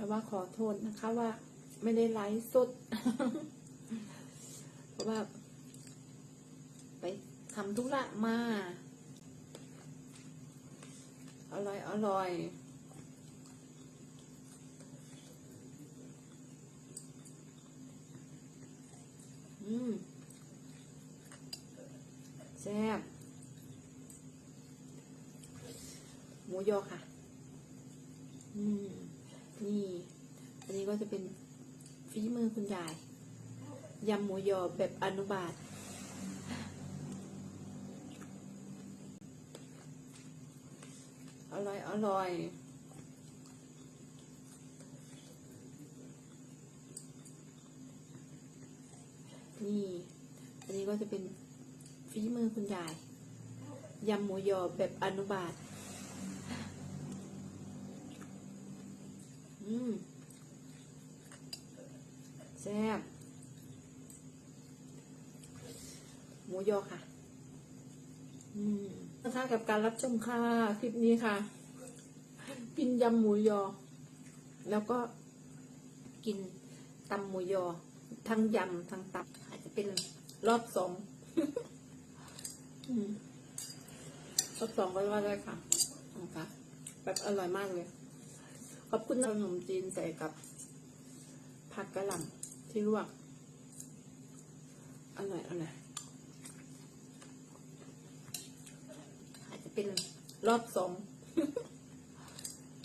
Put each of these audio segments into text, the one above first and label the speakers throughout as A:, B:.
A: แต่ว่าขอโทษนะคะว่าไม่ได้ไลฟ์สด เพราะว่า ไปทำธุระมา อร่อย อร่อยอืมแซ่บหมูยอค่ะ อืม นี่ อันนี้ก็จะเป็นฝีมือคุณยายยำหมูยอแบบอนุบาตอร่อย อร่อยนี่ อันนี้ก็จะเป็นฝีมือคุณยายยำหมูยอแบบอนุบาต มแซ่บหมูยอค่ะ อืมนะคะกับการรับชมค่ะ คลิปนี้ค่ะ กินยำหมูยอ แล้วก็กินตำหมูยอ ทั้งยำทั้งตับ อาจจะเป็นรอบสองรอบสองก็ว่าได้ค่ะนะคะแบบอร่อยมากเลย ขอบคุณขนมจีนใส่กับผักกะหล่ำที่ลวกอร่อยอร่อยอาจจะเป็นรอบสอง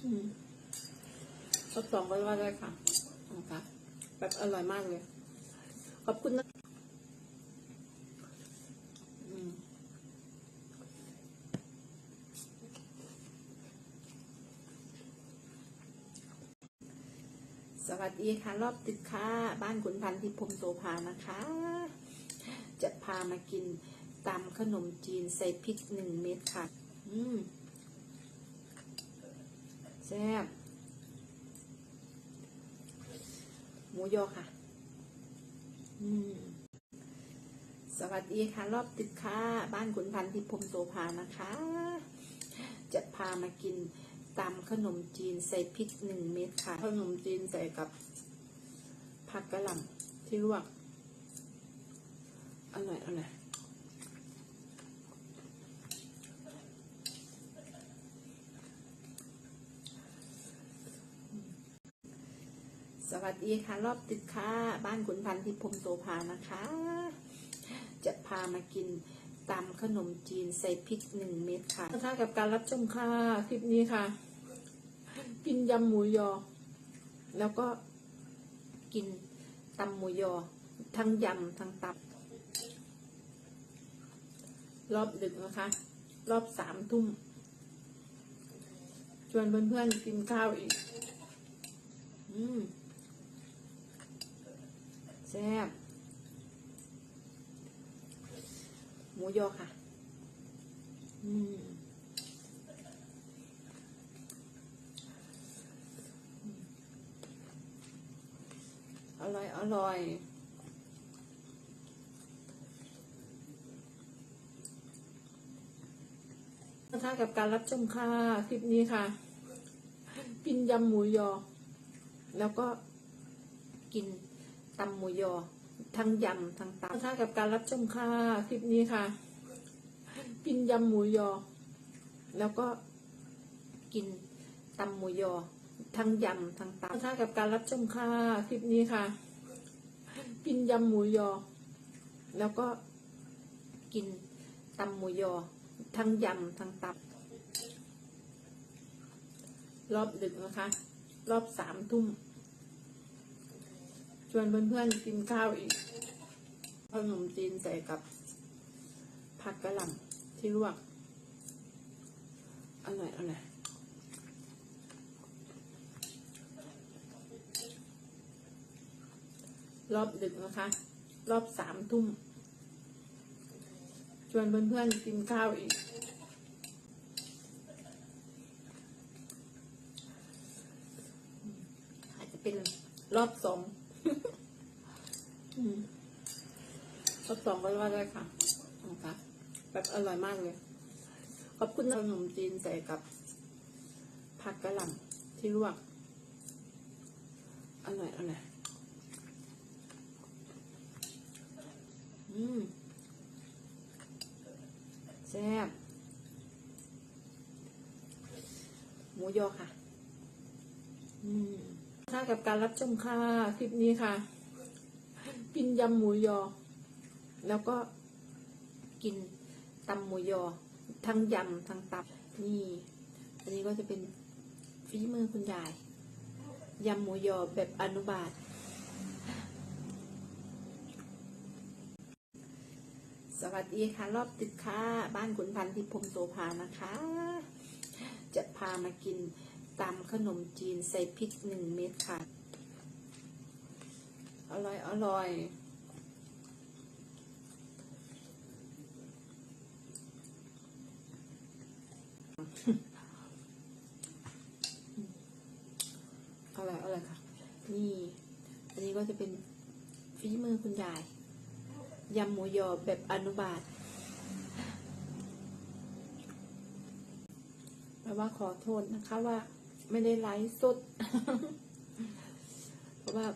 A: อืมรอบสองก็ว่าได้ค่ะนะคะแบบอร่อยมากเลย ขอบคุณนะอืม สวัสดีค่ะ รอบตึกค่ะ บ้านขุนพันธ์ทิพมโสภานะคะ จะพามากินตำขนมจีนใส่พริกหนึ่งเม็ดค่ะ อืมแซ่บหมูยอค่ะ อืมสวัสดีค่ะ รอบตึกค่ะ บ้านขุนพันธ์ทิพมโสภานะคะ จะพามากิน ตำขนมจีนใส่พริกหนึ่งเม็ดค่ะ ขนมจีนใส่กับผักกะหล่ำที่ลวกอร่อยอร่อยสวัสดีค่ะ รอบตึกค่ะ บ้านขุนพันธ์ทิพมโสภานะคะ จะพามากิน ตำขนมจีนใส่พริกหนึ่งเม็ดค่ะนะคะกับการรับชมค่ะ คลิปนี้ค่ะ กินยำหมูยอ แล้วก็กินตำหมูยอ ทั้งยำทั้งตับรอบดึกนะคะ รอบสามทุ่ม ชวนเพื่อนๆกินข้าวอีก อืมแซ่บ หมูยอค่ะ อืมอร่อย อร่อยนะคะกับการรับชมค่ะ คลิปนี้ค่ะ กินยำหมูยอ แล้วก็กินตำหมูยอ ทั้งยำทั้งตับนะคะกับการรับชมค่ะคลิปนี้ค่ะ กินยำหมูยอ แล้วก็กินตำหมูยอ ทั้งยำทั้งตับนะคะกับการรับชมค่ะคลิปนี้ค่ะ กินยำหมูยอ แล้วก็กินตำหมูยอ ทั้งยำทั้งตับ รอบดึกนะคะ รอบสามทุ่ม วนเพื่อนๆกินข้าวอีกขนมจีนใส่กับผักกะหล่ำที่ลวกอร่อยอร่อยรอบดึกนะคะ รอบสามทุ่ม ชวนเพื่อนๆกินข้าวอีก อาจจะเป็นรอบสอง อืมรอบสองก็ว่าได้ค่ะนะคะแบบอร่อยมากเลย ขอบคุณขนมจีนใส่กับผักกะหล่ำที่ลวก อร่อยอร่อยอืมแซ่บหมูยอค่ะ อืม ค่ะกับการรับชมค่ะคลิปนี้ค่ะ กินยำหมูยอ แล้วก็กินตำหมูยอ ทั้งยำทั้งตับนี่ อันนี้ก็จะเป็นฝีมือคุณยายยำหมูยอแบบอนุบาตสวัสดีค่ะ รอบตึกค่ะ บ้านขุนพันธ์ที่พรมโสภานะคะ จะพามากิน ตำขนมจีนใส่พริกหนึ่งเม็ดค่ะ อร่อยอร่อยอร่อยอร่อยค่ะ นี่ อันนี้ก็จะเป็นฝีมือคุณยายยำหมูยอแบบอนุบาตแปลว่าขอโทษนะคะว่า ไม่ได้ไลฟ์สด เพราะว่า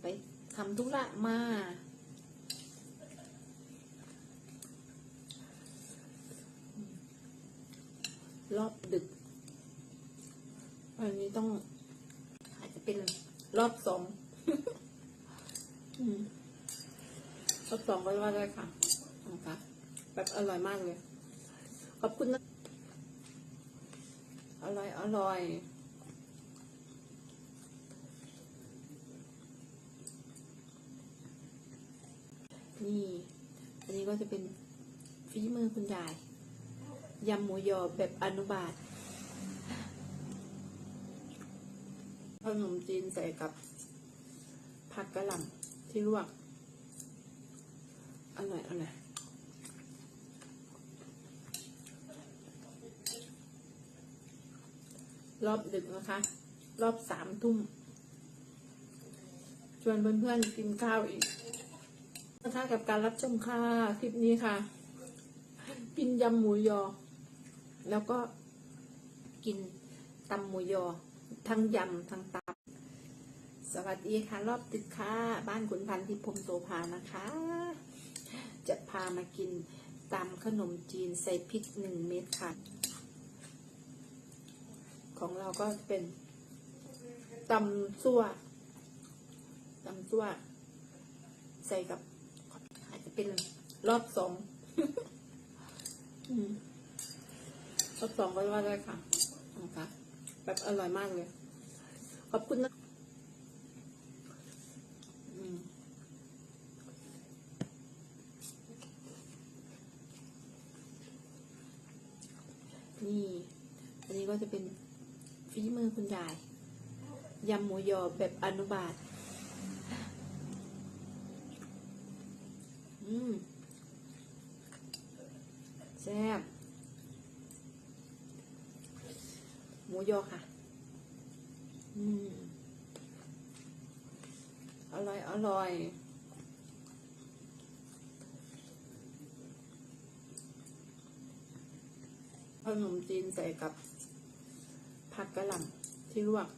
A: ไปทำธุระมา รอบดึกอันนี้ต้อง อาจจะเป็นรอบสองรอบสองก็ว่าได้ค่ะนะคะแบบอร่อยมากเลย ขอบคุณนะ ร่อยอร่อยนี่ อันนี้ก็จะเป็นฝีมือคุณยาย ยำหมูยอแบบอนุบาตขนมจีนใส่กับผักกะหล่ำที่ลวกอร่อยอร่อย รอบดึกนะคะ รอบสามทุ่ม ชวนเพื่อนๆกินข้าวอีกนะคะกับการรับชมค่ะคลิปนี้ค่ะ กินยำหมูยอ แล้วก็กินตำหมูยอ ทั้งยำทั้งตับสวัสดีค่ะ รอบตึกค่ะ บ้านขุนพันธ์ที่พรมโสภานะคะ จะพามากินตำขนมจีนใส่พริกหนึ่งเม็ดค่ะ ของเราก็เป็นตำซั่วตำซั่ว ใส่กับอาจจะเป็นรอบสองรอบสองก็ว่าได้ค่ะนะคะแบบอร่อยมากเลย ขอบคุณนะอืมนี่ อันนี้ก็จะเป็นฝี มือคุณยายยำหมูยอแบบอนุบาตอืมแซ่บหมูยอค่ะ อืม อร่อย อร่อยขนมจีนใส่กับ ผักกะหล่ำที่ลวก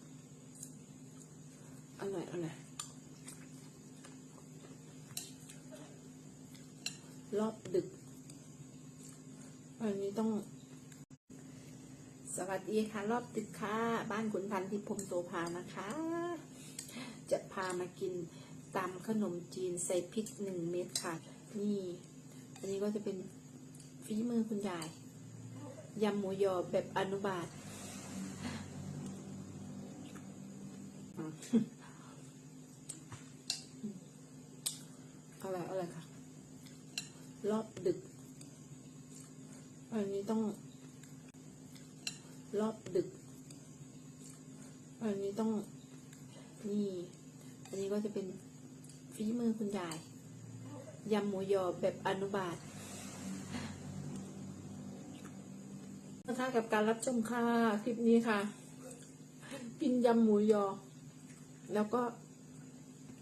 A: อร่อยอร่อยรอบดึกอันนี้ต้อง สวัสดีค่ะ รอบตึกค่ะ บ้านขุนพันธ์ที่พมโสภานะคะ จะพามากินตำขนมจีนใส่พริกหนึ่งเม็ดค่ะ นี่ อันนี้ก็จะเป็นฝีมือคุณยายยำหมูยอแบบอนุบาต อร่อยอร่อยค่ะ รอบดึก อันนี้ต้อง รอบดึก อันนี้ต้องนี่ อันนี้ก็จะเป็นฝีมือคุณยายยำหมูยอแบบอนุบาตนะคะกับการรับชมค่ะ คลิปนี้ค่ะ กินยำหมูยอ แล้วก็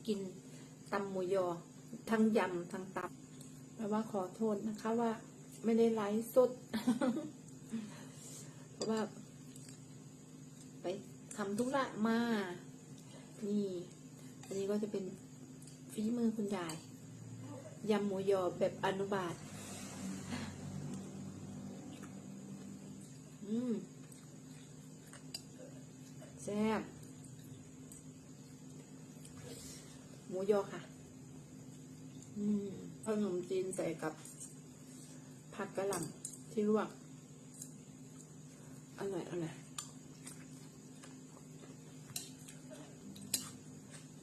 A: กินตำหมูยอ ทั้งยำทั้งตับแปลว่าขอโทษนะคะว่า ไม่ได้ไลฟ์สด เพราะว่า ไปทำธุระมา นี่ อันนี้ก็จะเป็นฝีมือคุณยายยำหมูยอแบบอนุบาตอืมแซ่บ หมูยอค่ะ อืมขนมจีนใส่กับผักกะหล่ำที่ลวกอร่อยอร่อย